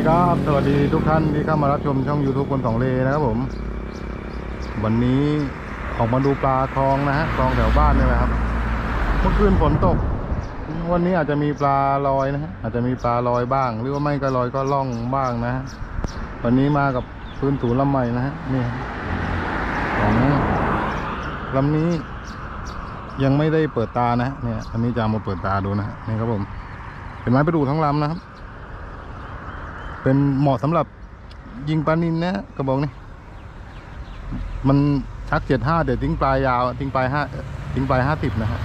ดีครับสวัสดีทุกท่านที่เข้ามารับชมช่อง YouTube คนสองเลนะครับผม วันนี้ออกมาดูปลาคลองนะฮะคลองแถวบ้านนี่แหละครับ เมื่อคืนฝนตก วันนี้อาจจะมีปลาลอยนะฮะอาจจะมีปลาลอยบ้าง หรือว่าไม่ก็ลอยก็ล่องบ้างนะฮะวันนี้มากับพื้นถูลำใหม่นะฮะนี่ของลำนี้ยังไม่ได้เปิดตานะฮะเนี่ยอันนี้จะมาเปิดตาดูนะฮะนี่ครับผม เป็นไม้ประดู่ทั้งลำนะครับ เป็นเหมาะสำหรับยิงปลานินนะกระบอกนี้ มันชักเจ็ดห้าเดี๋ยวทิ้งปลายยาวทิ้งปลายห้าทิ้งปลายห้าสิบนะฮะ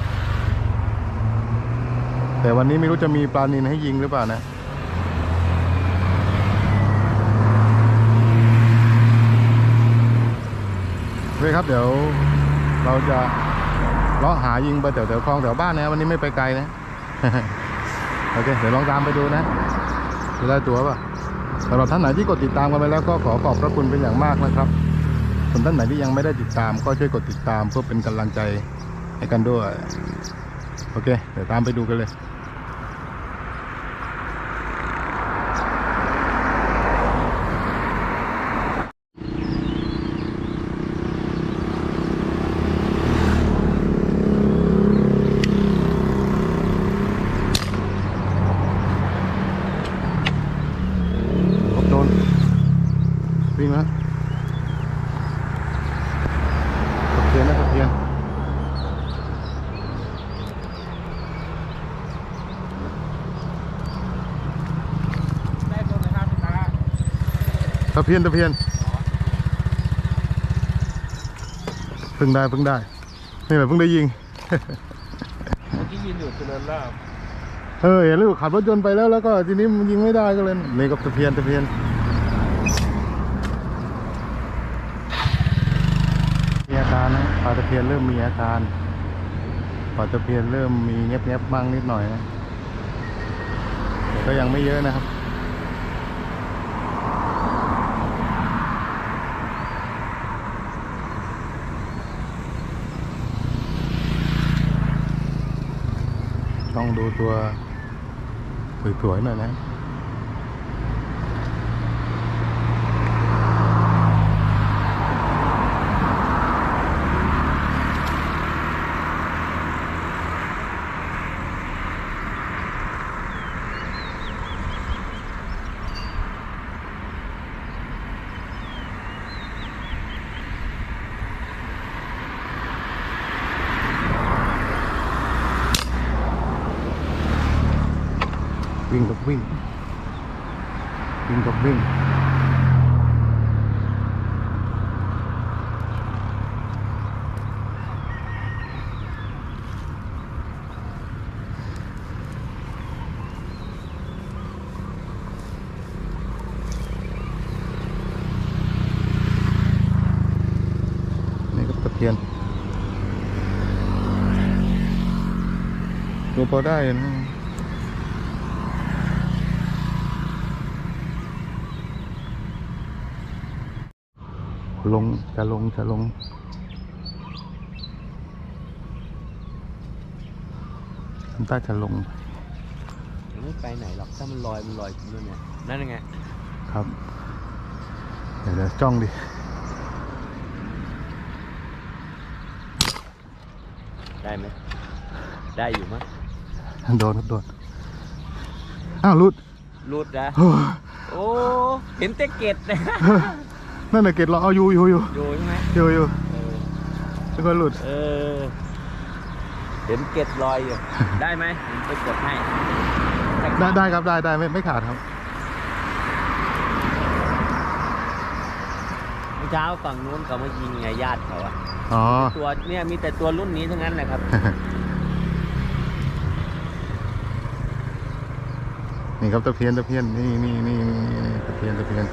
แต่วันนี้ไม่รู้จะมีปลานินให้ยิงหรือเปล่านะโอเคครับเดี๋ยวเราจะเลาะหายิงไปแถวแถวคลองแถวบ้านนะวันนี้ไม่ไปไกลนะ โอเค เดี๋ยวลองตามไปดูนะจะได้ตัวป่ะ สำหรับท่านไหนที่กดติดตามกันไปแล้วก็ขอขอบพระคุณเป็นอย่างมากนะครับส่วนท่านไหนที่ยังไม่ได้ติดตาม ก็ช่วยกดติดตามเพื่อเป็นกำลังใจให้กันด้วย โอเค เดี๋ยวตามไปดูกันเลย วิ่งแล้วตะเพียนนะตะเพียนได้ตัวไหนครับตาตะเพียนตะเพียนเพิ่งได้เพิ่งได้ นี่แหละเพิ่งได้ยิง เมื่อกี้ยืนอยู่ตัวนั้นแล้วเออเห็นลูกขับรถยนต์ไปแล้วแล้วก็ทีนี้มันยิงไม่ได้ก็เลยนี่กับตะเพียนตะเพียนมีอาการนะป ลาตะเพียนเริ่มมีอาการปลาตะเพียนเริ่มมีเงียบเงียบบ้างนิดหน่อยนะแต่ก็ยังไม่เยอะนะครับต้องดูตัวสวยๆหน่อยนะ วิ่งกับวิ่งวิ่งกับวิ่ง นี่ก็ตะเพียนตัวพอได้นะ ลงจะลงจะลงทำใต้จะลง มันไม่ไปไหนหรอกถ้ามันลอยมันลอยอยู่เนี่ยนั่นไงครับ เดี๋ยวเดี๋ยวจ้องดิ ได้ไหมได้อยู่มั้ยโดนครับโดน อ้าวรุดรูดนะโอ้ยโอ้เห็นแต่เกตนะ นั่นน่ะเกตเราเอาอยู่อยู่อยู่อยู่ใช่ไหมอยู่อยู่เออแล้วก็หลุดเออ เห็นเกตลอยอยู่ ได้ไหมผมไปกดให้ได้ได้ครับได้ได้ไม่ไม่ขาดครับ เมื่อเช้าฝั่งนู้นเขามายิงไงญาติเขาอะอ๋อ ตัวเนี่ยมีแต่ตัวรุ่นนี้ทั้งนั้นแหละครับ นี่ครับตะเพียนตะเพียนนี่นี่นี่นี่นี่ตะเพียนตะเพียน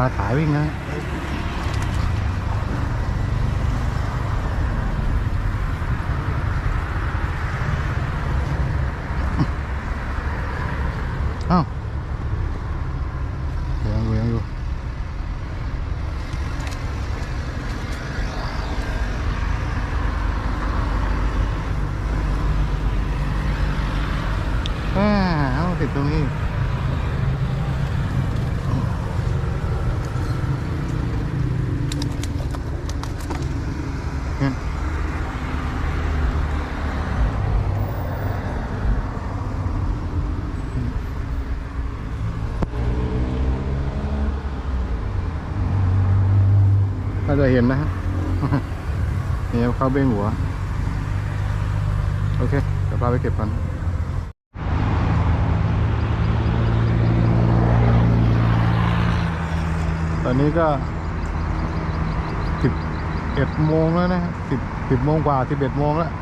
ปลาขายวิ่งนะเอ้าเวียงเวียงอยู่อ่าเอาติดตรงนี้ เนี่ยก็ จะเห็นนะฮะเนี่ยเข้าเบ้งหัว โอเคเดี๋ยวพาไปเก็บกันตอนนี้ก็สิบเอ็ดโมงแล้วนะสิบสิบโมงกว่าสิบเอ็ดโมงแล้ว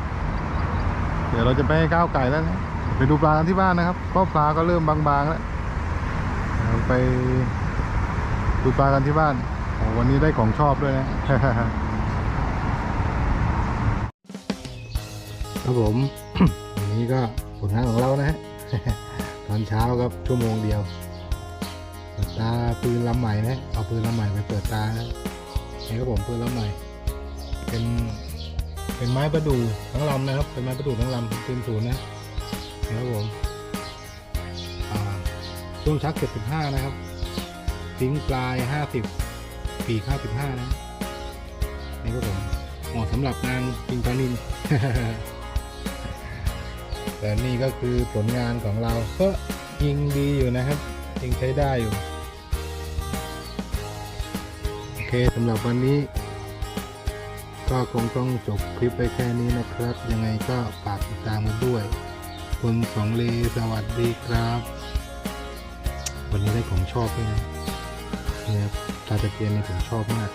เดี๋ยวเราจะไปให้ข้าวไก่แล้วนะไปดูปลากันที่บ้านนะครับเพราะปลาก็เริ่มบางๆแล้ว ไปดูปลากันที่บ้าน วันนี้ได้ของชอบด้วยนะครับผมวันนี้ก็ผลงานของเรานะฮะตอนเช้าครับชั่วโมงเดียวเปิดตาปืนลำใหม่นะเอาปืนลำใหม่ไปเปิดตานะนี่ครับผมปืนลำใหม่ เป็นเป็นไม้ประดู่ทั้งลำนะครับ เป็นไม้ประดู่ทั้งลำปืนศูนย์นะนะครับผมช่วงชักเจ็ดสิบห้านะครับทิ้งปลายห้าสิบ ปีกห้าสิบห้านะนี่ครับผมเหมาะสำหรับงานปิงปานินแต่นี่ก็คือผลงานของเราก็ยิงดีอยู่นะครับยังใช้ได้อยู่ โอเคสำหรับวันนี้ ก็คงต้องจบคลิปไปแค่นี้นะครับ ยังไงก็ฝากติดตามกันด้วย คุณสองเลสวัสดีครับ วันนี้ได้ของชอบด้วยนะเนี่ย ปลาตะเพียนนี่ผมชอบมาก